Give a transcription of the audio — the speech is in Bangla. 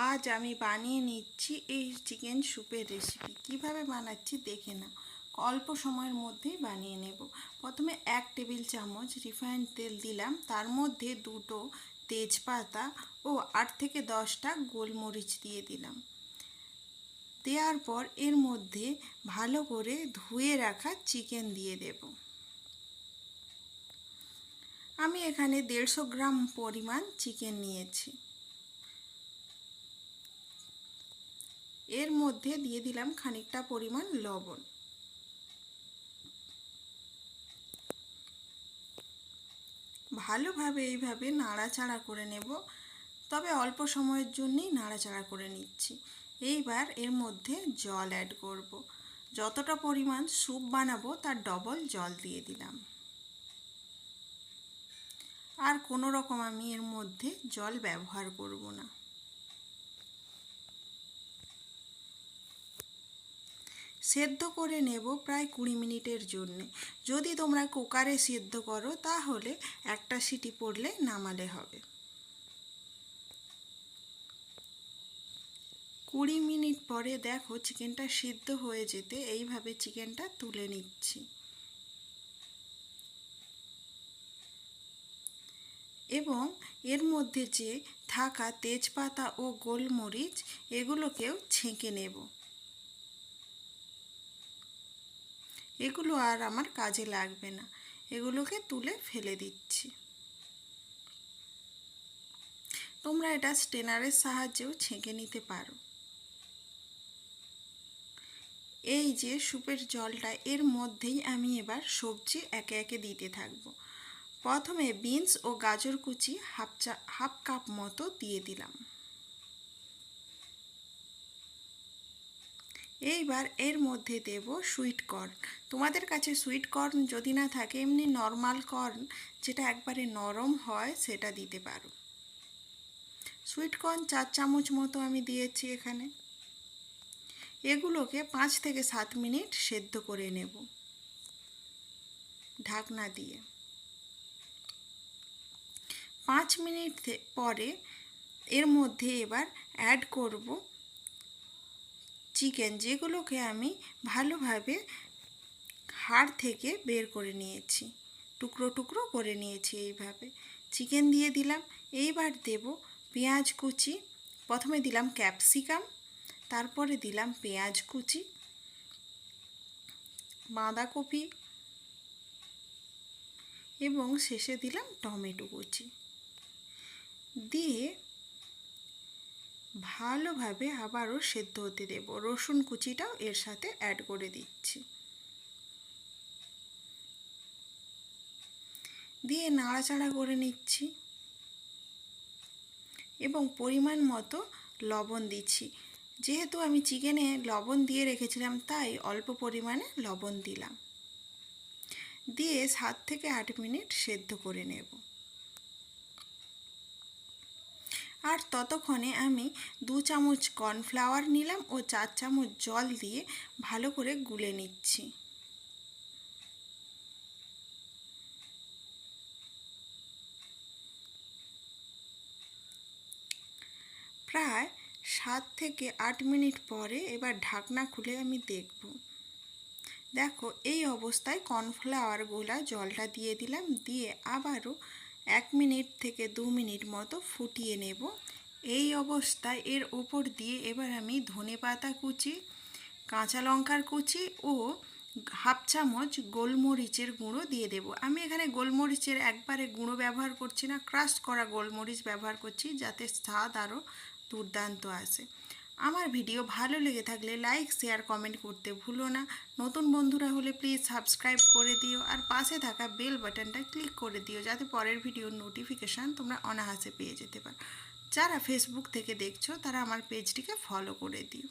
আজ আমি বানিয়ে নিচ্ছি এই চিকেন স্যুপের রেসিপি কীভাবে বানাচ্ছি দেখে না অল্প সময়ের মধ্যেই বানিয়ে নেব। প্রথমে এক টেবিল চামচ রিফাইন্ড তেল দিলাম। তার মধ্যে দুটো তেজপাতা ও আট থেকে দশটা গোলমরিচ দিয়ে দিলাম। দেওয়ার পর এর মধ্যে ভালো করে ধুয়ে রাখা চিকেন দিয়ে দেব। আমি এখানে দেড়শো গ্রাম পরিমাণ চিকেন নিয়েছি। এর মধ্যে দিয়ে দিলাম খানিকটা পরিমাণ লবণ। ভালোভাবে এইভাবে নাড়াচাড়া করে নেব, তবে অল্প সময়ের জন্যই নাড়াচাড়া করে নিচ্ছি। এইবার এর মধ্যে জল অ্যাড করব। যতটা পরিমাণ স্যুপ বানাবো তার ডবল জল দিয়ে দিলাম। আর কোনো রকম আমি এর মধ্যে জল ব্যবহার করব না। সেদ্ধ করে নেব প্রায় কুড়ি মিনিটের জন্যে। যদি তোমরা কুকারে সেদ্ধ করো, তাহলে একটা সিটি পড়লে নামালে হবে। কুড়ি মিনিট পরে দেখো চিকেনটা সিদ্ধ হয়ে যেতে এইভাবে চিকেনটা তুলে নিচ্ছি। এবং এর মধ্যে যে থাকা তেজপাতা ও গোলমরিচ, এগুলোকেও ছেঁকে নেব। এগুলো আর আমার কাজে লাগবে না। এগুলোকে তুলে ফেলে দিচ্ছি। তোমরা এটা স্টেনারের সাহায্যেও ছেঁকে নিতে পারো। এই যে স্যুপের জলটা, এর মধ্যেই আমি এবার সবজি একে একে দিতে থাকব। প্রথমে বিনস ও গাজর কুচি হাফ চা, হাফ কাপ মতো দিয়ে দিলাম। এইবার এর মধ্যে দেব সুইট কর্ন তোমাদের কাছে সুইট কর্ন যদি না থাকে, এমনি নর্মাল কর্ন যেটা একবারে নরম হয়, সেটা দিতে পারো। সুইট কর্ন চার চামচ মতো আমি দিয়েছি এখানে। এগুলোকে পাঁচ থেকে সাত মিনিট সেদ্ধ করে নেব। ঢাকনা দিয়ে। পাঁচ মিনিট পরে এর মধ্যে এবার অ্যাড করব চিকেন যেগুলোকে আমি ভালোভাবে হাড় থেকে বের করে নিয়েছি। টুকরো টুকরো করে নিয়েছি এইভাবে। চিকেন দিয়ে দিলাম। এইবার দেব পেঁয়াজ কুচি। প্রথমে দিলাম ক্যাপসিকাম তারপরে দিলাম পেঁয়াজ কুচি, বাঁধাকপি এবং শেষে দিলাম টমেটো কুচি। দিয়ে ভালোভাবে আবারও সেদ্ধ হতে দেব। রসুন কুচিটাও এর সাথে অ্যাড করে দিচ্ছি। দিয়ে নাড়াচাড়া করে নিচ্ছি। এবং পরিমাণ মতো লবণ দিচ্ছি। যেহেতু আমি চিকেনে লবণ দিয়ে রেখেছিলাম, তাই অল্প পরিমাণে লবণ দিলাম। দিয়ে সাত থেকে আট মিনিট সেদ্ধ করে নেব। আর ততক্ষণে আমি দু চামচ কর্নফ্লাওয়ার নিলাম ও চার চামচ জল দিয়ে ভালো করে গুলে নিচ্ছি। প্রায় সাত থেকে আট মিনিট পরে এবার ঢাকনা খুলে আমি দেখব। দেখো, এই অবস্থায় কর্নফ্লাওয়ার গোলা জলটা দিয়ে দিলাম, দিয়ে আবারও এক মিনিট থেকে দু মিনিট মতো ফুটিয়ে নেব। এই অবস্থায় এর ওপর দিয়ে এবার আমি ধনে পাতা কুচি, কাঁচা লঙ্কার কুচি ও হাফ চামচ গোলমরিচের গুঁড়ো দিয়ে দেব। আমি এখানে গোলমরিচের একবারে গুঁড়ো ব্যবহার করছি না ক্রাশ করা গোলমরিচ ব্যবহার করছি যাতে স্বাদ আরও দুর্দান্ত আসে। আমার ভিডিও ভালো লেগে থাকলে লাইক, শেয়ার, কমেন্ট করতে ভুলো না। নতুন বন্ধুরা হলে প্লিজ সাবস্ক্রাইব করে দিও আর পাশে থাকা বেল বাটনটা ক্লিক করে দিও যাতে পরের ভিডিওর নোটিফিকেশান তোমরা অনাহাসে পেয়ে যেতে পারো। যারা ফেসবুক থেকে দেখছ তারা আমার পেজটিকে ফলো করে দিও।